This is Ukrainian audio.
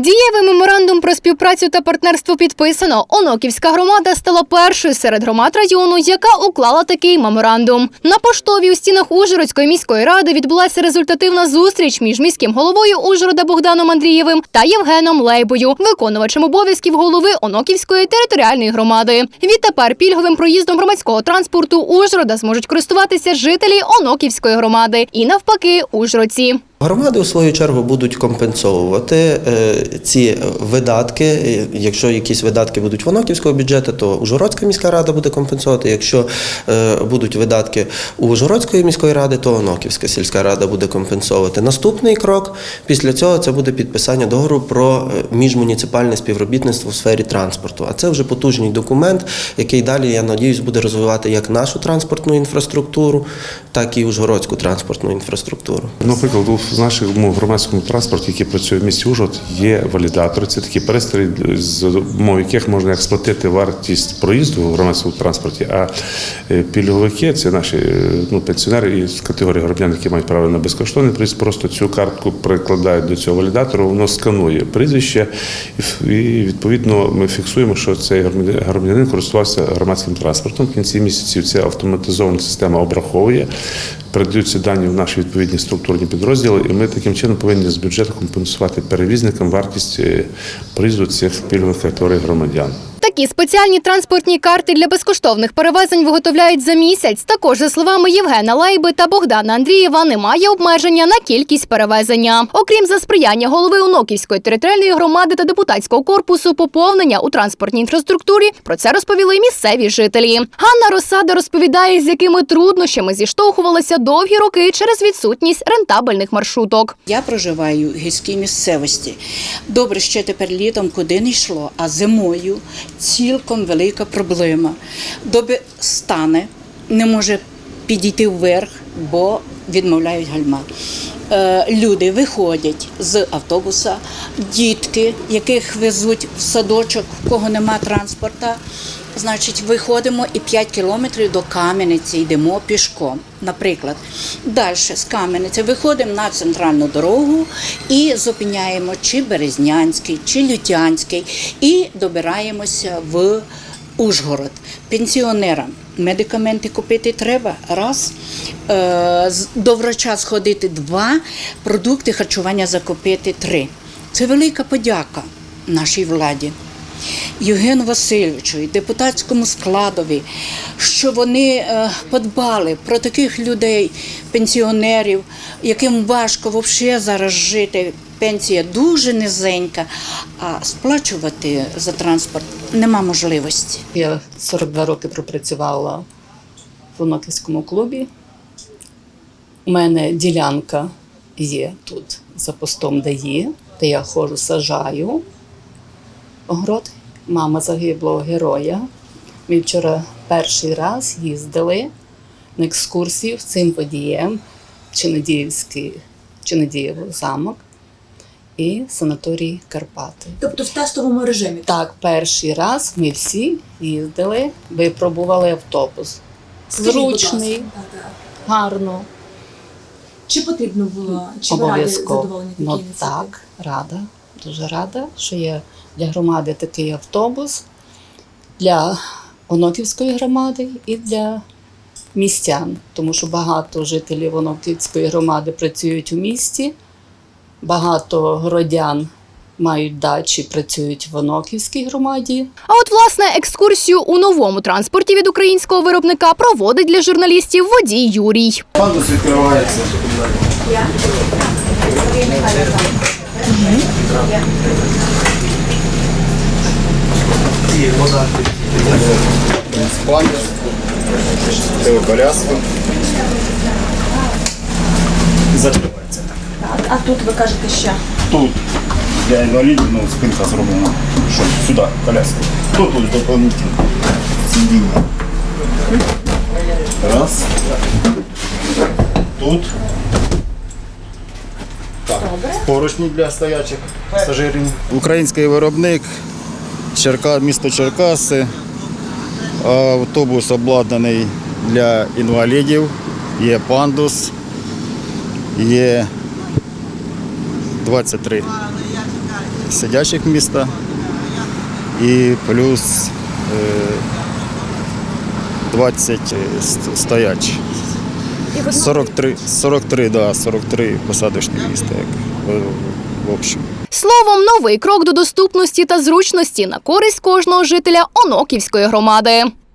Дієвий меморандум про співпрацю та партнерство підписано. Оноківська громада стала першою серед громад району, яка уклала такий меморандум. На поштовій у стінах Ужгородської міської ради відбулася результативна зустріч між міським головою Ужгорода Богданом Андрієвим та Євгеном Лейбою, виконувачем обов'язків голови Оноківської територіальної громади. Відтепер пільговим проїздом громадського транспорту Ужгорода зможуть користуватися жителі Оноківської громади і навпаки ужгородці. Громади у свою чергу будуть компенсовувати е, ці видатки. Якщо якісь видатки будуть в Оноківського бюджету, то Ужгородська міська рада буде компенсувати. Якщо е, будуть видатки у Ужгородської міської ради, то Оноківська сільська рада буде компенсовувати. Наступний крок після цього це буде підписання договору про е, міжмуніципальне співробітництво в сфері транспорту. А це вже потужний документ, який далі, я надіюсь, буде розвивати як нашу транспортну інфраструктуру, так і Ужгородську транспортну інфраструктуру. Наприклад, у нашому громадському транспорті, який працює в місті Ужгород, є валідатори. Це такі пристрої, з допомогою яких можна сплатити вартість проїзду в громадському транспорті. А е, пільговики це наші е, ну, пенсіонери із категорії громадян, які мають право на безкоштовний проїзд. Просто цю картку прикладають до цього валідатора, воно сканує прізвище, і відповідно ми фіксуємо, що цей громадянин користувався громадським транспортом. В кінці місяців ця автоматизована система обраховує. Передаються дані в наші відповідні структурні підрозділи, і ми таким чином повинні з бюджету компенсувати перевізникам вартість е, проїзду цих пільгових категорій громадян. Такі спеціальні транспортні карти для безкоштовних перевезень виготовляють за місяць. Також, за словами Євгена Лайби та Богдана Андрієва, немає обмеження на кількість перевезення. Окрім за сприяння голови Оноківської територіальної громади та депутатського корпусу, поповнення у транспортній інфраструктурі. Про це розповіли місцеві жителі. Ганна Росада розповідає, з якими труднощами зіштовхувалися довгі роки через відсутність рентабельних маршруток. Я проживаю в гірській місцевості. Добре, ще тепер літом куди не йшло, а зимою цілком велика проблема. Доби стане, не може підійти вверх, бо відмовляють гальма. Е, Люди виходять з автобуса, дітки, яких везуть в садочок, в кого нема транспорта. Значить, виходимо і 5 кілометрів до Кам'яниці йдемо пішком. Наприклад, далі з Кам'яниці виходимо на центральну дорогу і зупиняємо чи Березнянський, чи Лютянський, і добираємося в Ужгород. Пенсіонерам медикаменти купити треба раз, е, до врача сходити два, продукти харчування закупити три. Це велика подяка нашій владі. Євгену Васильовичу і депутатському складові, що вони е, подбали про таких людей, пенсіонерів, яким важко взагалі зараз жити. Пенсія дуже низенька, а сплачувати за транспорт нема можливості. Я 42 роки пропрацювала в Оноківському клубі. У мене ділянка є тут за постом ДАІ, де я ходжу, сажаю огород. Мама загиблого героя. Ми вчора перший раз їздили на екскурсію з цим водієм Чинодіївський, Чинодієво замок і санаторій Карпати. Тобто в тестовому режимі. Так, перший раз ми всі їздили, випробували автобус. Скажіть, будь Зручний, ласка, да, да. гарно, Чи потрібно було, чи ви раді задоволені такі Ну ініціативи? так, рада, дуже рада, що є для громади такий автобус, для Оноківської громади і для містян, тому що багато жителів Оноківської громади працюють у місті, багато городян мають дачі, працюють в Оноківській громаді. А от власне екскурсію у новому транспорті від українського виробника проводить для журналістів водій Юрій. Пандус відкривається. І вода. Це коляску. Закривається так. А тут ви кажете, що Тут для інвалідів ну, спинка зроблена. Що сюди, коляска. Тут ось доповнительно. Сидіння. Раз. Тут. Так. Поручні для стоячих пасажирів. Український виробник, Черка, місто Черкаси. Автобус обладнаний для інвалідів. Є пандус, є 23 сидячих міста і плюс е, 20 ст- стоячі. 43, 43, да, 43 посадочні міста, в, общем. Словом, новий крок до доступності та зручності на користь кожного жителя Оноківської громади.